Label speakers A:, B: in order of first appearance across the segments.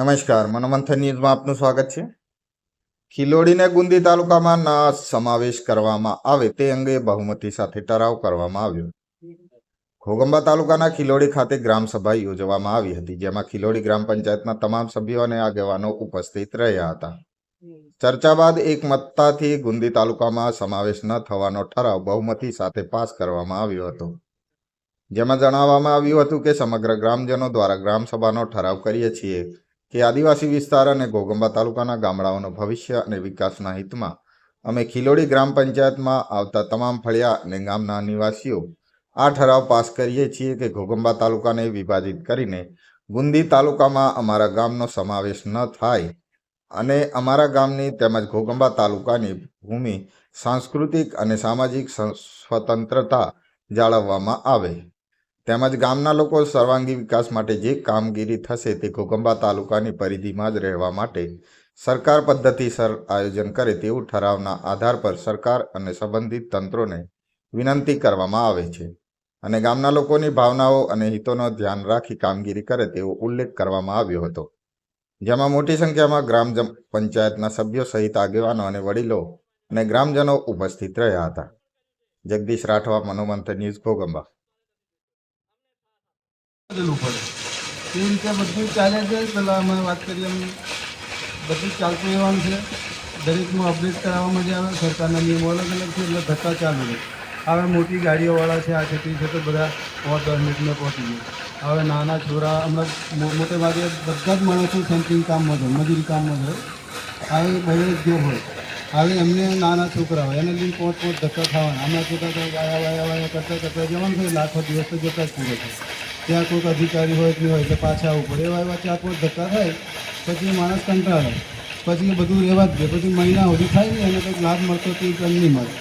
A: નમસ્કાર મનોમંથન ન્યૂઝમાં આપનું સ્વાગત છે. ખિલોડીને ગુંદી તાલુકામાં ના સમાવેશ કરવામાં આવે તે અંગે બહુમતી સાથે ઠરાવ કરવામાં આવ્યો. ખોગંબા તાલુકાના ખિલોડી ખાતે ગ્રામસભા યોજવામાં આવી હતી, જેમાં ખિલોડી ગ્રામ પંચાયતના તમામ સભ્યો અને આગેવાનો ઉપસ્થિત રહ્યા હતા. ચર્ચા બાદ એક મતતાથી ગુંદી તાલુકામાં સમાવેશ ન થવાનો ઠરાવ બહુમતી સાથે પાસ કરવામાં આવ્યો હતો. જેમાં જણાવવામાં આવ્યું હતું કે, સમગ્ર ગ્રામજનો દ્વારા ગ્રામ સભાનો ઠરાવ કરીએ છીએ. કે આદિવાસી વિસ્તાર અને ઘોગંબા તાલુકાના ગામડાઓનો ભવિષ્ય અને વિકાસના હિતમાં અમે ખીલોડી ગ્રામ પંચાયતમાં આવતા તમામ ફળિયા અને ગામના નિવાસીઓ આ ઠરાવ પાસ કરીએ છીએ કે ઘોગંબા તાલુકાને વિભાજિત કરીને ગુંદી તાલુકામાં અમારા ગામનો સમાવેશ ન થાય અને અમારા ગામની તેમજ ઘોગંબા તાલુકાની ભૂમિ સાંસ્કૃતિક અને સામાજિક સ્વ- સ્વતંત્રતા જાળવવામાં આવે. તેમજ ગામના લોકો સર્વાંગી વિકાસ માટે જે કામગીરી થશે તે ઘોગંબા તાલુકાની પરિધિમાં જ રહેવા માટે સરકાર પદ્ધતિસર આયોજન કરે તેવું ઠરાવના આધાર પર સરકાર અને સંબંધિત તંત્રોને વિનંતી કરવામાં આવે છે. અને ગામના લોકોની ભાવનાઓ અને હિતોનો ધ્યાન રાખી કામગીરી કરે તેવો ઉલ્લેખ કરવામાં આવ્યો હતો. જેમાં મોટી સંખ્યામાં ગ્રામ પંચાયતના સભ્યો સહિત આગેવાનો અને વડીલો અને ગ્રામજનો ઉપસ્થિત રહ્યા હતા. જગદીશ રાઠવા, મનોમંથન ન્યૂઝ ઘોગંબા
B: બદલવું પડે. એ રીતે બધું ચાલે છે? પહેલાં અમે વાત કરીએ એમ બધું ચાલતું રહેવાનું છે. દરેકનું અપડેટ કરાવવામાં માટે આવે, સરકારના નિયમો અલગ અલગ છે, એટલે ધક્કા ચાલુ રહે. હવે મોટી ગાડીઓવાળા છે, આ તે છે, તો બધા પાંચ દસ મિનિટમાં પહોંચી જાય હવે નાના છોરા, હમણાં મોટે ભાગે બધા જ માણસો સેન્ટિંગ કામમાં છે મજૂરી કામમાં છે હવે ભાઈ જ હોય. હવે એમને નાના છોકરા હોય, એને લઈને પાંચ પાંચ ધક્કા ખાવાના. અમે છોકરા વાયા વાયા વાયા કરતાં કરતા જવાનું છે, લાખો દિવસ તો જતા જ પૂરે છે. ત્યાં કોઈક અધિકારી હોય કે હોય એટલે પાછા આવવું પડે. એવા એવા ચાર પાંચ ધક્કા થાય પછી માણસ કંટાળે. પછી બધું રહેવા જ દે. પછી મહિના સુધી થાય ને એને કંઈક લાભ મળતો તે કંઈ નહીં મળે.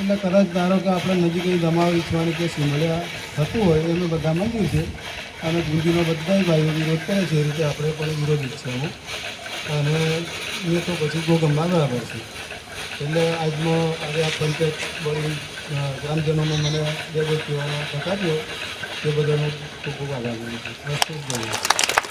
B: એટલે કદાચ ધારો કે આપણે નજીક અહીં દમાવી ઈચ્છવાની કે સિમળ્યા થતું હોય એનું બધા મંજૂર છે. અને ગુંજીનો બધાય ભાઈઓ વિરોધ કરે છે એ રીતે આપણે પણ વિરોધ જ અને એ તો પછી ગોગમમાં બરાબર છે. એટલે આજનો આજે આ પંચાયત અ, ગ્રામજનોનો મને જે બે કહેવાનો તક त्याबद्दल खूप खूप आभार मानतो